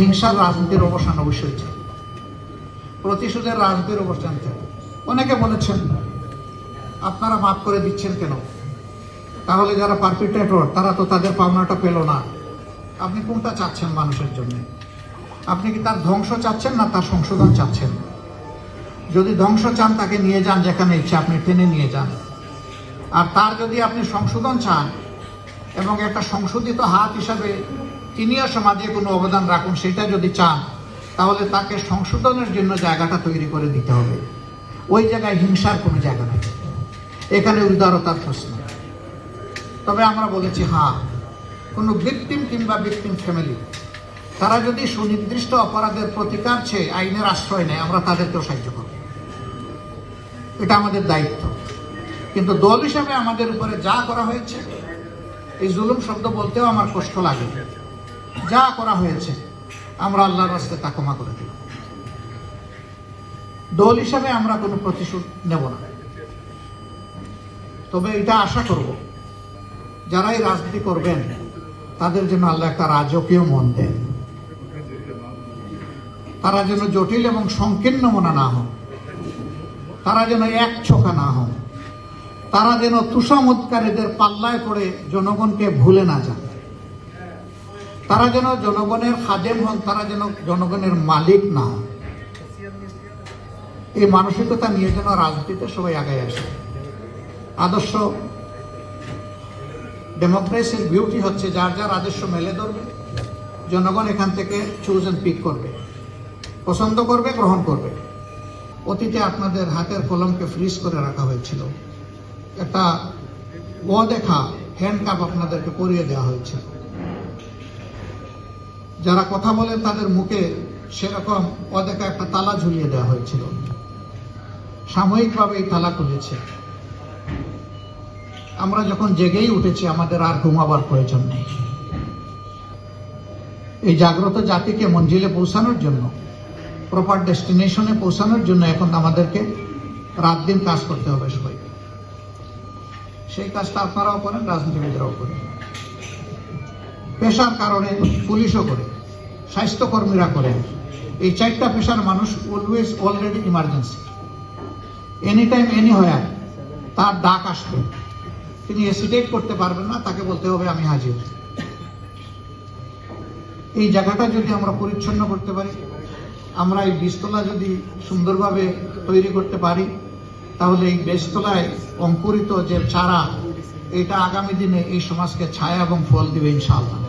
হিংসার রাজনীতির অবসান অবশ্যই চাই। প্রতিশোধের রাজনীতির অবসান চাই। অনেকে বলেছেন, আপনারা মাফ করে দিচ্ছেন কেন? তাহলে যারা পারপিটেটর তারা তো তাদের পাওনাটা পেল না। আপনি কোনটা চাচ্ছেন মানুষের জন্য? আপনি কি তার ধ্বংস চাচ্ছেন না তার সংশোধন চাচ্ছেন? যদি ধ্বংস চান, তাকে নিয়ে যান যেখানে ইচ্ছে, আপনি টেনে নিয়ে যান। আর তার যদি আপনি সংশোধন চান, এবং একটা সংশোধিত হাত হিসাবে তিনিও সমাজে কোনো অবদান রাখুন, সেটা যদি চান, তাহলে তাকে সংশোধনের জন্য জায়গাটা তৈরি করে দিতে হবে। ওই জায়গায় হিংসার কোনো জায়গা নেই। এখানে উদারতার প্রশ্ন। তবে আমরা বলেছি হ্যাঁ কোনো ভিকটিম কিংবা ভিকটিম ফ্যামিলি তারা যদি সুনির্দিষ্ট অপরাধের প্রতিকার চেয়ে আইনের আশ্রয় নেয়, আমরা তাদেরকেও সাহায্য করব। এটা আমাদের দায়িত্ব। কিন্তু দল হিসাবে আমাদের উপরে যা করা হয়েছে, এই জুলুম শব্দ বলতেও আমার কষ্ট লাগে। যা করা হয়েছে, আমরা আল্লাহর রাস্তায় তা ক্ষমা করে দিলাম। দল হিসাবে আমরা কোনো প্রতিশোধ নেব না। তবে এটা আশা করব, যারাই রাজনীতি করবেন, তাদের জন্য আল্লাহ একটা রাজকীয় মন দেন। তারা যেন জটিল এবং সংকীর্ণ মনা না হন। তারা যেন এক ছোকা না হন। তারা যেন তুষামৎকারীদের পাল্লায় পড়ে জনগণকে ভুলে না যান। তারা যেন জনগণের খাদেম হন, তারা যেন জনগণের মালিক না হন। এই মানসিকতা নিয়ে যেন রাজনীতিতে সবাই আগে আসে। আদর্শ ডেমোক্রেসির বিউটি হচ্ছে যার যার আদর্শ মেলে ধরবে, জনগণ এখান থেকে চুজ অ্যান্ড পিক করবে, পছন্দ করবে, গ্রহণ করবে। অতীতে আপনাদের হাতের কলমকে ফ্রিজ করে রাখা হয়েছিল। একটা অদেখা হ্যান্ডকাপ আপনাদেরকে করিয়ে দেওয়া হয়েছে যারা কথা বলেন তাদের মুখে সেরকম অদেখা একটা তালা ঝুলিয়ে দেওয়া হয়েছিল। সাময়িকভাবে এই তালা খুলেছে। আমরা যখন জেগেই উঠেছি, আমাদের আর ঘুমাবার প্রয়োজন নেই। এই জাগ্রত জাতিকে মঞ্জিলে পৌঁছানোর জন্য প্রপার ডেস্টিনেশনে পৌঁছানোর জন্য এখন আমাদেরকে রাত দিন কাজ করতে হবে সবাইকে। সেই কাজটা আপনারাও করেন, রাজনীতিবিদরাও করেন। পেশার কারণে পুলিশও করে স্বাস্থ্যকর্মীরা করেন। এই চারটা পেশার মানুষ always already emergency any time any হয়ে তার ডাক আসবে। তিনি এসিডেট করতে পারবেন না, তাকে বলতে হবে, আমি হাজির। এই জায়গাটা যদি আমরা পরিচ্ছন্ন করতে পারি, আমরা এই বীজতলা যদি সুন্দরভাবে তৈরি করতে পারি, তাহলে এই বীজতলায় অঙ্কুরিত যে চারা, এটা আগামী দিনে এই সমাজকে ছায়া এবং ফল দিবে ইনশাআল্লাহ।